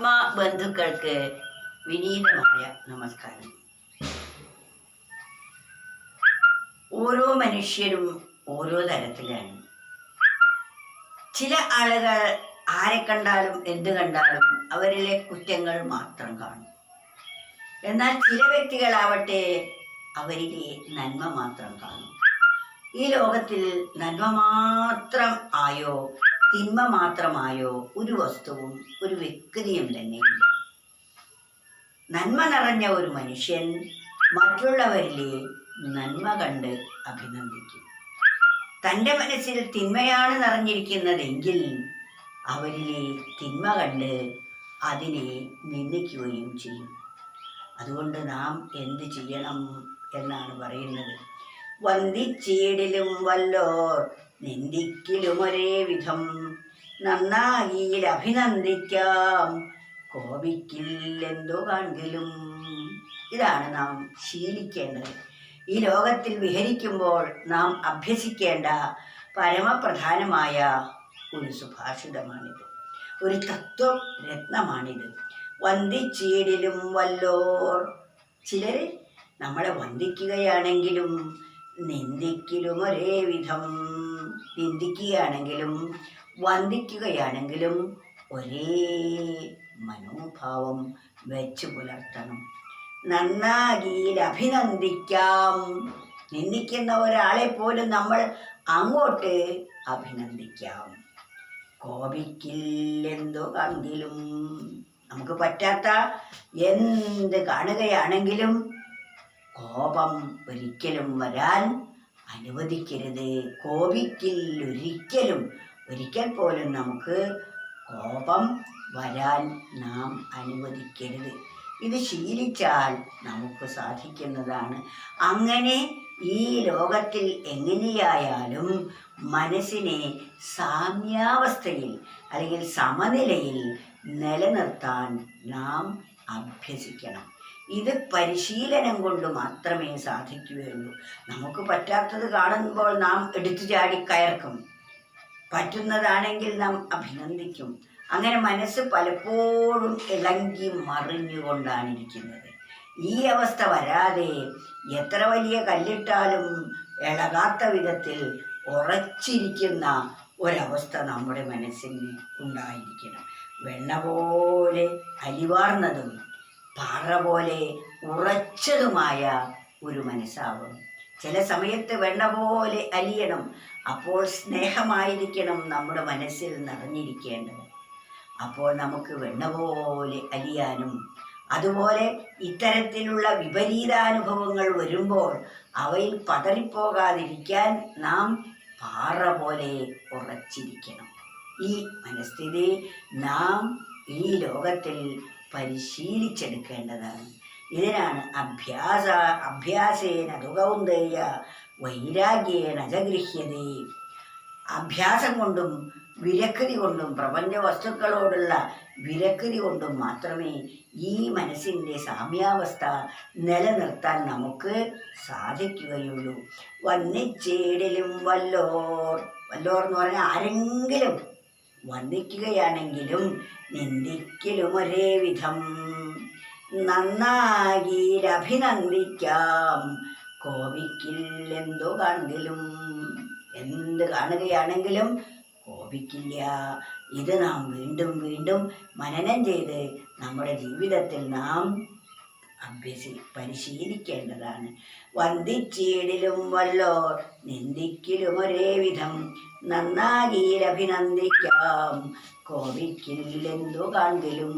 ആത്മാ ബന്ധുക്കൾക്ക് വിനീതമായ നമസ്കാരം. ഓരോ മനുഷ്യരും ഓരോ തരത്തിലാണ്. ചില ആളുകൾ ആരെ കണ്ടാലും എന്ത് കണ്ടാലും അവരിലെ കുറ്റങ്ങൾ മാത്രം കാണും. എന്നാൽ ചില വ്യക്തികളാവട്ടെ അവരിലെ നന്മ മാത്രം കാണും. ഈ ലോകത്തിൽ നന്മ മാത്രം ആയോ? തിന്മ മാത്രമായോ ഒരു വസ്തുവും ഒരു വ്യക്തിയും തന്നെ നന്മ നിറഞ്ഞ ഒരു മനുഷ്യൻ മറ്റുള്ളവരിലെ നന്മ കണ്ട് അഭിനന്ദിക്കും. തന്റെ മനസ്സിൽ തിന്മയാണ് നിറഞ്ഞിരിക്കുന്നതെങ്കിൽ അവരിലെ തിന്മ കണ്ട് അതിനെ നിന്ദിക്കുകയും ചെയ്യും. അതുകൊണ്ട് നാം എന്ത് ചെയ്യണം എന്നാണ് പറയുന്നത്. വന്ദിച്ചീടിലും വല്ലോർ നിന്ദിക്കിലും ഒരേ വിധം നന്നായി അഭിനന്ദിക്കാം. കോപിക്കില്ലെന്തോ കാണിലും ഇതാണ് നാം ശീലിക്കേണ്ടത്. ഈ ലോകത്തിൽ വിഹരിക്കുമ്പോൾ നാം അഭ്യസിക്കേണ്ട പരമപ്രധാനമായ ഒരു സുഭാഷിതമാണിത്. ഒരു തത്വരത്നമാണിത്. വന്ദിച്ചീടിലും വല്ലോർ. ചിലർ നമ്മളെ വന്ദിക്കുകയാണെങ്കിലും നിന്ദിക്കലും ഒരേ വിധം. നിന്ദിക്കുകയാണെങ്കിലും വന്ദിക്കുകയാണെങ്കിലും ഒരേ മനോഭാവം വെച്ചു പുലർത്തണം. നന്നാകിയിൽ അഭിനന്ദിക്കാം. നിന്ദിക്കുന്ന ഒരാളെ പോലും നമ്മൾ അങ്ങോട്ട് അഭിനന്ദിക്കാം. കോപിക്കില്ലെന്തോ കണ്ടിലും നമുക്ക് പറ്റാത്ത എന്ത് കാണുകയാണെങ്കിലും കോപം ഒരിക്കലും വരാൻ അനുവദിക്കരുത്. കോപിക്കില്ലൊരിക്കലും ഒരിക്കൽ പോലും നമുക്ക് കോപം വരാൻ നാം അനുവദിക്കരുത്. ഇത് ശീലിച്ചാൽ നമുക്ക് സാധിക്കുന്നതാണ്. അങ്ങനെ ഈ ലോകത്തിൽ എങ്ങനെയായാലും മനസ്സിനെ സാമ്യാവസ്ഥയിൽ അല്ലെങ്കിൽ സമനിലയിൽ നിലനിർത്താൻ നാം അഭ്യസിക്കണം. ഇത് പരിശീലനം കൊണ്ട് മാത്രമേ സാധിക്കുകയുള്ളൂ. നമുക്ക് പറ്റാത്തത് കാണുമ്പോൾ നാം എടുത്തു ചാടി കയർക്കും. പറ്റുന്നതാണെങ്കിൽ നാം അഭിനന്ദിക്കും. അങ്ങനെ മനസ്സ് പലപ്പോഴും ഇളങ്കി മറിഞ്ഞുകൊണ്ടാണ് ഇരിക്കുന്നത് ഈ അവസ്ഥ വരാതെ എത്ര വലിയ കല്ലിട്ടാലും ഇളകാത്ത വിധത്തിൽ ഉറച്ചിരിക്കുന്ന ഒരവസ്ഥ നമ്മുടെ മനസ്സിന് ഉണ്ടായിരിക്കണം. വെണ്ണ പോലെ അലിവാർന്നതും പാറ പോലെ ഉറച്ചതുമായ ഒരു മനസ്സാവും. ചില സമയത്ത് വെണ്ണ പോലെ അലിയണം. അപ്പോൾ സ്നേഹമായിരിക്കണം നമ്മുടെ മനസ്സിൽ നിറഞ്ഞിരിക്കേണ്ടത്. അപ്പോൾ നമുക്ക് വെണ്ണ പോലെ അലിയാനും അതുപോലെ ഇത്തരത്തിലുള്ള വിപരീതാനുഭവങ്ങൾ വരുമ്പോൾ അവയിൽ പതറിപ്പോകാതിരിക്കാൻ നാം പാറ പോലെ ഉറച്ചിരിക്കണം. ഈ മനസ്ഥിതി നാം ഈ ലോകത്തിൽ പരിശീലിച്ചെടുക്കേണ്ടതാണ്. ഇതിനാണ് അഭ്യാസ അഭ്യാസേന തുകൗന്ദേയ വൈരാഗ്യേന ജഗൃഹ്യതേ അഭ്യാസം കൊണ്ടും വിരക്തി കൊണ്ടും പ്രപഞ്ച വസ്തുക്കളോടുള്ള വിരക്തി കൊണ്ടും മാത്രമേ ഈ മനസ്സിന്റെ സാമ്യാവസ്ഥ നിലനിർത്താൻ നമുക്ക് സാധിക്കുകയുള്ളൂ. വന്നിച്ചേടലും വല്ലോർ വല്ലോർ എന്ന് പറഞ്ഞാൽ ആരെങ്കിലും വന്ദിക്കുകയാണെങ്കിലും നിന്ദിക്കലും ഒരേ വിധം. നന്നാകിയിലഭിനന്ദിക്കാം കോപിക്കില്ലെന്തോ കാണെങ്കിലും എന്ത് കാണുകയാണെങ്കിലും കോപിക്കില്ല. ഇത് നാം വീണ്ടും വീണ്ടും മനനം ചെയ്ത് നമ്മുടെ ജീവിതത്തിൽ നാം അഭ്യസി പരിശീലിക്കേണ്ടതാണ്. വന്ദിച്ചീടിലും വല്ലോ നിന്ദിക്കലും ഒരേ വിധം നന്നാകിയിൽ അഭിനന്ദിക്കാം കോപിക്കില്ലെന്തോ കാണെങ്കിലും